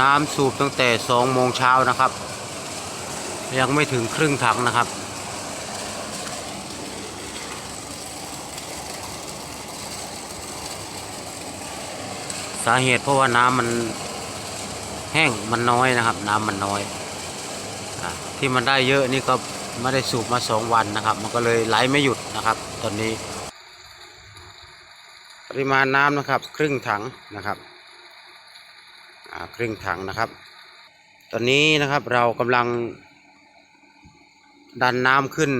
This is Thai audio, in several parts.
น้ำสูบตั้งแต่สองโมงเช้านะครับ ยังไม่ถึงครึ่งถังนะครับ สาเหตุเพราะว่าน้ำมันแห้งมันน้อยนะครับ น้ำมันน้อยอที่มันได้เยอะนี่ก็ไม่ได้สูบมาสองวันนะครับ มันก็เลยไหลไม่หยุดนะครับ ตอนนี้ ปริมาณน้ำนะครับ ครึ่งถังนะครับ ครึ่งถังนะครับ ตอนนี้นะครับเรากำลัง ดันน้ำขึ้น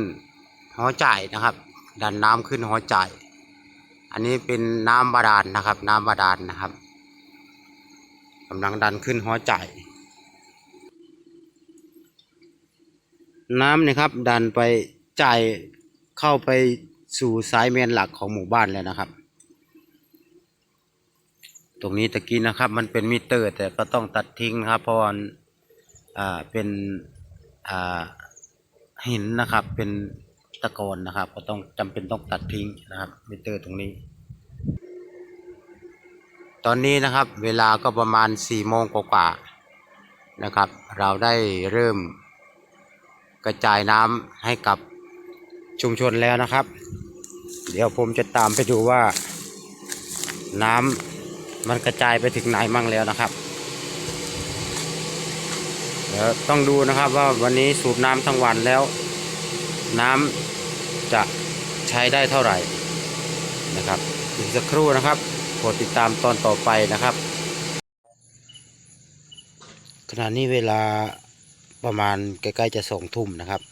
หอจ่ายนะครับ ดันน้ำขึ้นหอจ่าย อันนี้เป็นน้ำบาดาลนะครับ น้ำบาดาลนะครับกำลังดันขึ้นหอจ่ายน้ำนี่ครับ ดันไปจ่ายเข้าไปสู่สายเมนหลักของหมู่บ้านแล้วนะครับ ตรงนี้ตะกี้นะครับ มันเป็นมิเตอร์ แต่ก็ต้องตัดทิ้งนะครับ เพราะว่าอ่าเป็นอ่าหินนะครับ เป็นตะกอนนะครับ ก็ต้องจำเป็นต้องตัดทิ้งนะครับ มิเตอร์ตรงนี้ ตอนนี้นะครับ เวลาก็ประมาณสี่โมงกว่าๆนะครับ เราได้เริ่มกระจายน้ำให้กับชุมชนแล้วนะครับ เดี๋ยวผมจะตามไปดูว่าน้ำ มันกระจายไปถึงไหนมั่งแล้วนะครับเดี๋ยวต้องดูนะครับว่าวันนี้สูบน้ำทั้งวันแล้ว น้ำจะใช้ได้เท่าไหร่นะครับอีกสักครู่นะครับโปรดติดตามตอนต่อไปนะครับ ขณะนี้เวลาประมาณใกล้ๆจะสองทุ่มนะครับ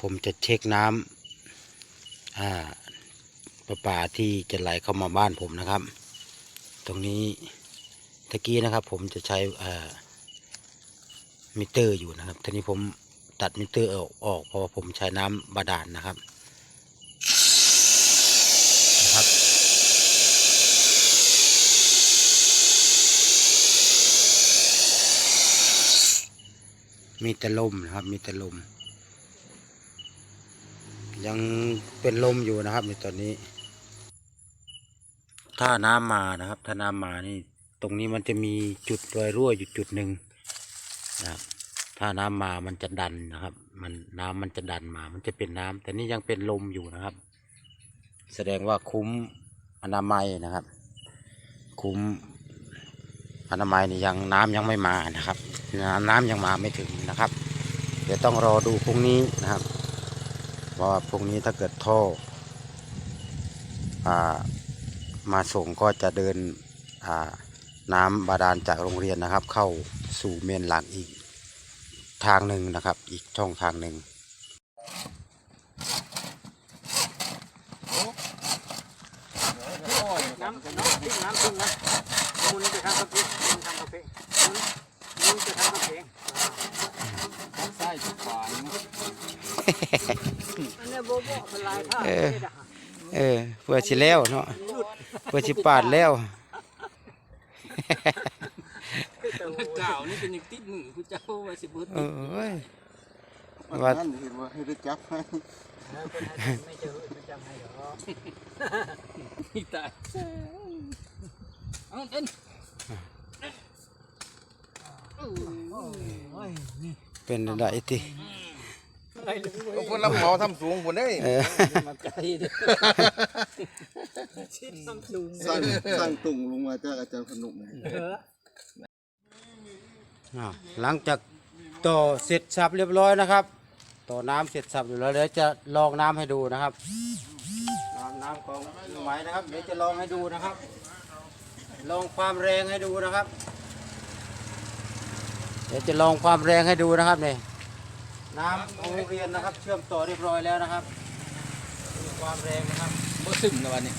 ผมจะเช็คน้ำอ่าประปาที่จะไหลเข้ามาบ้านผมนะครับ ตรงนี้ตะกี้นะครับ ผมจะใช้มิเตอร์อยู่นะครับทีนี้ผมตัดมิเตอร์ออกออกเพราะาผมใช้น้ำบาดาลนะครับนะครับ มีแต่ลมนะครับ มีแต่ลม ยังเป็นลมอยู่นะครับในตอนนี้ ถ้าน้ำมานะครับ ถ้าน้ำมานี่ ตรงนี้มันจะมีจุดรอยรั่วอยู่จุดหนึ่งนะครับ ถ้าน้ำมามันจะดันนะครับ มันน้ำมันจะดันมา มันจะเป็นน้ำแต่นี่ยังเป็นลมอยู่นะครับ แสดงว่าคุ้มอนามัยนะครับ คุ้มอนามัยนี่ยังน้ำยังไม่มานะครับ น้ำน้ำยังมาไม่ถึงนะครับ เดี๋ยวต้องรอดูพรุ่งนี้นะครับว่าพรุ่งนี้ถ้าเกิดท่ออ่า มาส่งก็จะเดินน้ำบาดาลจากโรงเรียนนะครับ เข้าสู่เมนหลักอีกทางหนึ่งนะครับ อีกช่องทางหนึ่งน้ำน้ำทิ้งน้ำทิ้งนะมุนไปทางกระเพงมุนทางกระเพงมุนมุนไปทางกระเพงทั้งไส้ทุกฝาอันนี้โบโบเป็นลายผ้าเออเออเพื่อชิแล้วเนาะ เพื่อชิปาดแล้วกล่าวนี่เป็นอย่างติดมือคุณเจ้าว่าสิบุตรเอ้ยว่าว่านั่นเห็นว่าให้ได้จับให้ไม่เจอไม่จำให้หรอกนี่ตายเอาเอ็นเป็นอะไร ที่คนรับเหมาทำสูงคนได้เออมาไกลเด้อชิดต้องสูงสร้างสร้างตุ่งลงมาจากอาจารย์พนุกเนี่ยเอออ่าหลังจากต่อเสร็จสับเรียบร้อยนะครับ ต่อน้ำเสร็จสับอยู่แล้วเดี๋ยวจะลองน้ำให้ดูนะครับ น้ำน้ำของลุงไหมนะครับ เดี๋ยวจะลองให้ดูนะครับ ลองความแรงให้ดูนะครับ เดี๋ยวจะลองความแรงให้ดูนะครับเนี่ย น้ำของโรงเรียนนะครับ เชื่อมต่อเรียบร้อยแล้วนะครับดูความแรงนะครับบ่ซึมนะวันนี้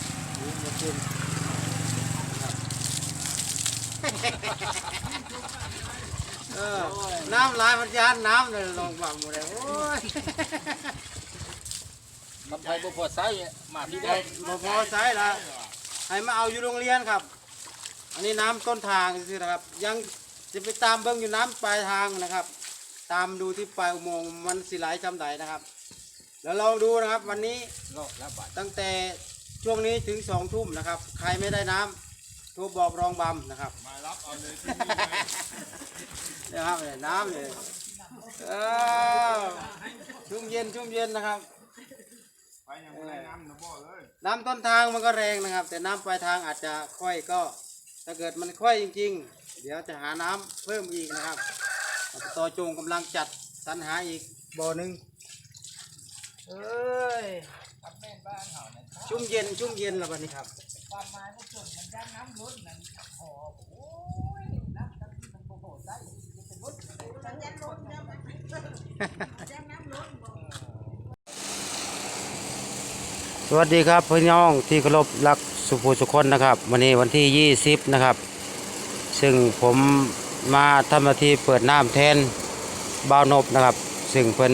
เออน้ำลายมันยานน้ำเลยลองบังหมดเลยโอ้ยลำไส้บ่พอไส้มาพี่ได้บ่พอใช้ละให้มาเอาอยู่โรงเรียนครับ อันนี้น้ำต้นทางสินะครับ ยังจะไปตามเบิ้งอยู่น้ำปลายทางนะครับ ตามดูที่ปลายอุโมงค์มันสิไหลจำใดนะครับ แล้วลองดูนะครับวันนี้รอดแล้วบาดตั้งแต่ช่วงนี้ถึงสองทุ่มนะครับ ใครไม่ได้น้ำโทรบอกรองบำนะครับ มารับเอาเลยที่นี่นะครับเนี่ยน้ำเนี่ยเออชุ่มเย็นชุ่มเย็นนะครับน้ำต้นทางมันก็แรงนะครับ แต่น้ำปลายทางอาจจะค่อยก็ถ้าเกิดมันค่อยจริง ๆ เดี๋ยวจะหาน้ำเพิ่มอีกนะครับ อบตจงกำลังจัดสรรหาอีกบ่อหนึ่งเอ้ยชุ่มเย็นชุ่มเย็นแล้ววันนี้ครับสวัสดีครับพี่น้องที่เคารพรักสุภูสุคนนะครับ วันนี้วันที่ 20 นะครับ ซึ่งผม มาทำหน้าที่เปิดน้ำแทนบ่าวนบนะครับ ซึ่งเพิ่น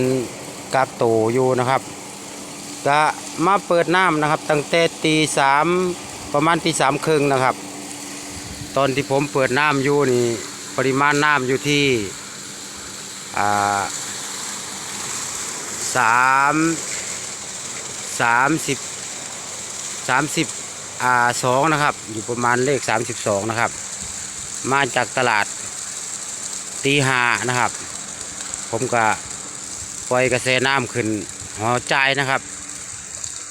กักตูอยู่นะครับก็มาเปิดน้ำนะครับ ตั้งแต่ตีสามประมาณตีสามครึ่งนะครับ ตอนที่ผมเปิดน้ำอยู่นี่ ปริมาณน้ำอยู่ที่อ่าสามสามสิบสามสิบอ่าสองนะครับ อยู่ประมาณเลขสามสิบสองนะครับ มาจากตลาด ตีหานะครับ ผมก็ปล่อยกระแสน้ำขึ้นหัวใจนะครับ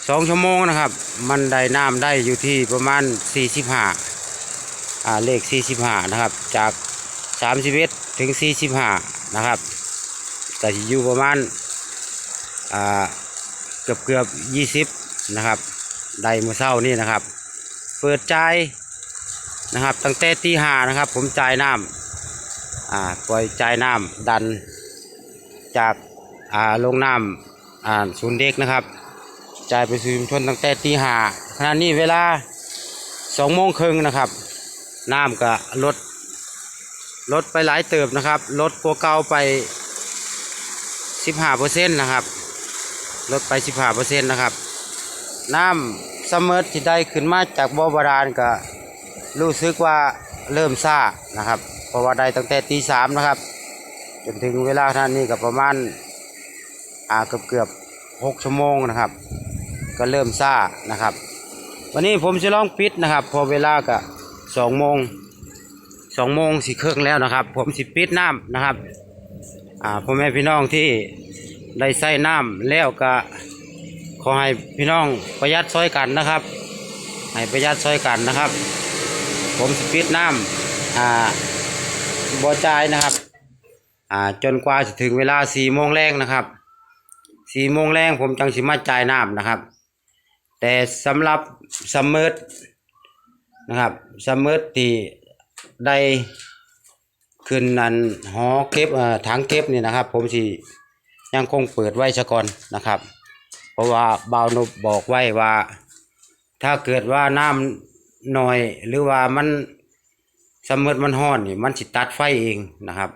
สองชั่วโมงนะครับ มันได้น้ำได้อยู่ที่ประมาณสี่สิบห้าอ่าเลขสี่สิบห้านะครับ จากสามสิบเอ็ดถึงสี่สิบห้านะครับก็สิอยู่ประมาณอ่าเกือบเกือบยี่สิบนะครับ ได้เมื่อเช้านี่นะครับ เปิดใจนะครับ ตั้งแต่ตีหานะครับ ผมจ่ายน้ำ อ่าปล่อยจ่ายน้ำดันจากอ่าลงน้ำอ่าศูนย์เด็กนะครับจ่ายไปสู่ชุมชนตั้งแต่ตีห้าขณะนี้เวลาสองโมงครึ่งนะครับน้ำก็ลดลดไปหลายเติบนะครับ ลดกว่าเก่าไปสิบห้าเปอร์เซ็นต์นะครับ ลดไปสิบห้าเปอร์เซ็นต์นะครับ น้ำซัมมอร์ที่ได้ขึ้นมาจากบ่อบาดาลก็รู้สึกว่า เริ่มซ่านะครับ เพราะว่าได้ตั้งแต่ตีสามนะครับ จนถึงเวลาท่านนี้ก็ประมาณอ่าเกือบเกือบหกชั่วโมงนะครับ ก็เริ่มซ่านะครับ วันนี้ผมจะลองปิดนะครับ พอเวลาก็สองโมงสองโมงสี่ครึ่งแล้วนะครับ ผมสิปิดน้ำนะครับอ่าพ่อแม่พี่น้องที่ได้ใส่น้ำแล้วก็ขอให้พี่น้องประหยัดซอยกันนะครับ ให้ประหยัดซอยกันนะครับ ผมสปิดน้ำอ่าบ่จ่ายนะครับอ่าจนกว่าจะถึงเวลาสี่โมงแรงนะครับสี่โมงแรงผมจังสิมาจ่ายน้ำนะครับ แต่สำหรับซัมมอร์นะครับซัมมอร์ที่ได้ขึ้นนันหอเก็บอ่อถังเก็บนี่นะครับ ผมสิยังคงเปิดไว้ซะก่อนนะครับ เพราะว่าบ่าวนบบอกไว้ว่า ถ้าเกิดว่าน้ำ หน่อย หรือว่ามันซัมมอร์มันห้อนนี่มันสิตัดไฟเองนะครับ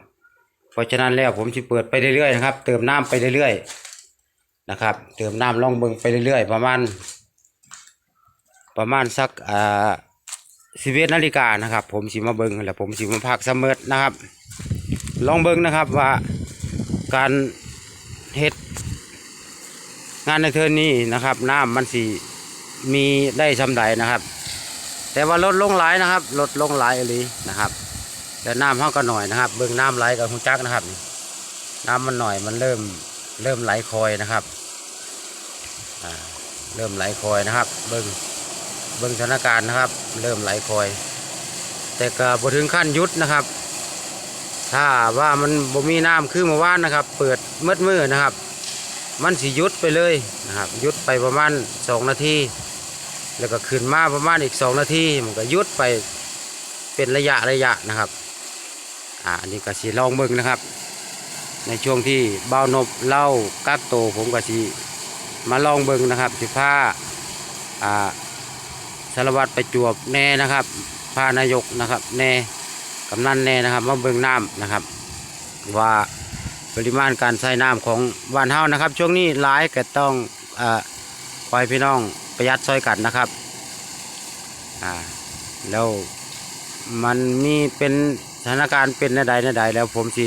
เพราะฉะนั้นแล้วผมสิเปิดไปเรื่อยๆนะครับ เติมน้ำไปเรื่อยๆนะครับ เติมน้ำล่องเบิงไปเรื่อยๆ ประมาณ ประมาณสักอ่าสิบเอ็ดนาฬิกานะครับ ผมสิมาเบิงแล้วผมสิมาพักซัมมอร์นะครับ ลองเบิงนะครับว่าการเฮ็ดงานในเทอร์นนี้นะครับ น้ำมันสิมีได้ชำใดนะครับ แต่ว่าลดลงหลายนะครับลดลงหลายเลยนะครับแต่น้ำเท่ากันหน่อยนะครับ เบิ่งน้ำไหลกับหุ่จักนะครับ น้ำมันหน่อยมันเริ่มเริ่มไหลคอยนะครับเริ่มไหลคอยนะครับ เบิ่งเบิ่งสถานการณ์นะครับ เริ่มไหลคอย แต่ก็บถึงขั้นยุดนะครับ ถ้าว่ามันบ่มีน้ำคือเมื่อวานนะครับ เปิดมืดมืดนะครับ มันสิยุดไปเลยนะครับยุดไปประมาณสองนาที แล้วก็ขึ้นมาประมาณอีกสองนาทีมันก็ยุดไปเป็นระยะระยะนะครับอ่าอันนี้ก็สีลองเบิ่งนะครับ ในช่วงที่เบ้านบเล่ากักโตผมก็สีมาลองเบิ่งนะครับสิผ้าอ่าสารวัตรประจวบแน่นะครับพานายกนะครับแน่กำนันแน่นะครับมาเบิ่งน้ำนะครับ ว่าปริมาณการใช้น้ำของบ้านเฮานะครับ ช่วงนี้หลายก็ต้องอ่าคอยพี่น้อง ประหยัดซอยกันนะครับอ่าแล้วมันมีเป็นสถานการณ์เป็นใดใดแล้วผมสิ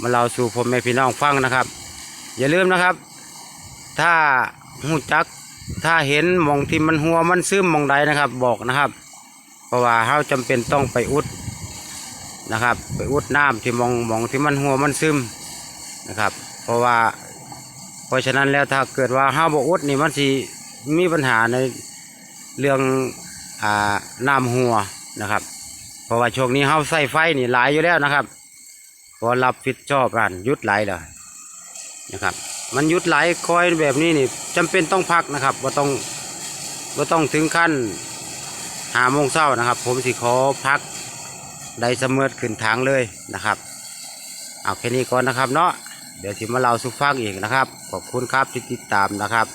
มาเล่าสู่พ่อแม่พี่น้องฟังนะครับ อย่าลืมนะครับ ถ้าหูจักถ้าเห็นมองที่มันหัวมันซึมมองใดนะครับ บอกนะครับ เพราะว่าเฮาจำเป็นต้องไปอุดนะครับ ไปอุดน้ำที่มองมองที่มันหัวมันซึมนะครับ เพราะว่า เพราะฉะนั้นแล้วถ้าเกิดว่าเฮาบ่อุดนี่มันสิ มีปัญหาในเรื่องอ่าน้ำหัวนะครับ เพราะว่าช่วงนี้เฮาใส่ไฟนี่หลายอยู่แล้วนะครับพอรับผิดชอบกันยุดหลายเลยนะครับ มันยุดหลายคอยแบบนี้นี่จำเป็นต้องพักนะครับว่าต้องว่าต้องถึงขั้นหาโมงเช้านะครับ ผมสิขอพักได้เสมอขึ้นทางเลยนะครับเอาแค่นี้ก่อนนะครับเนาะเดี๋ยวสิมาเล่าสุฟังอีกนะครับ ขอบคุณครับที่ติดตามนะครับ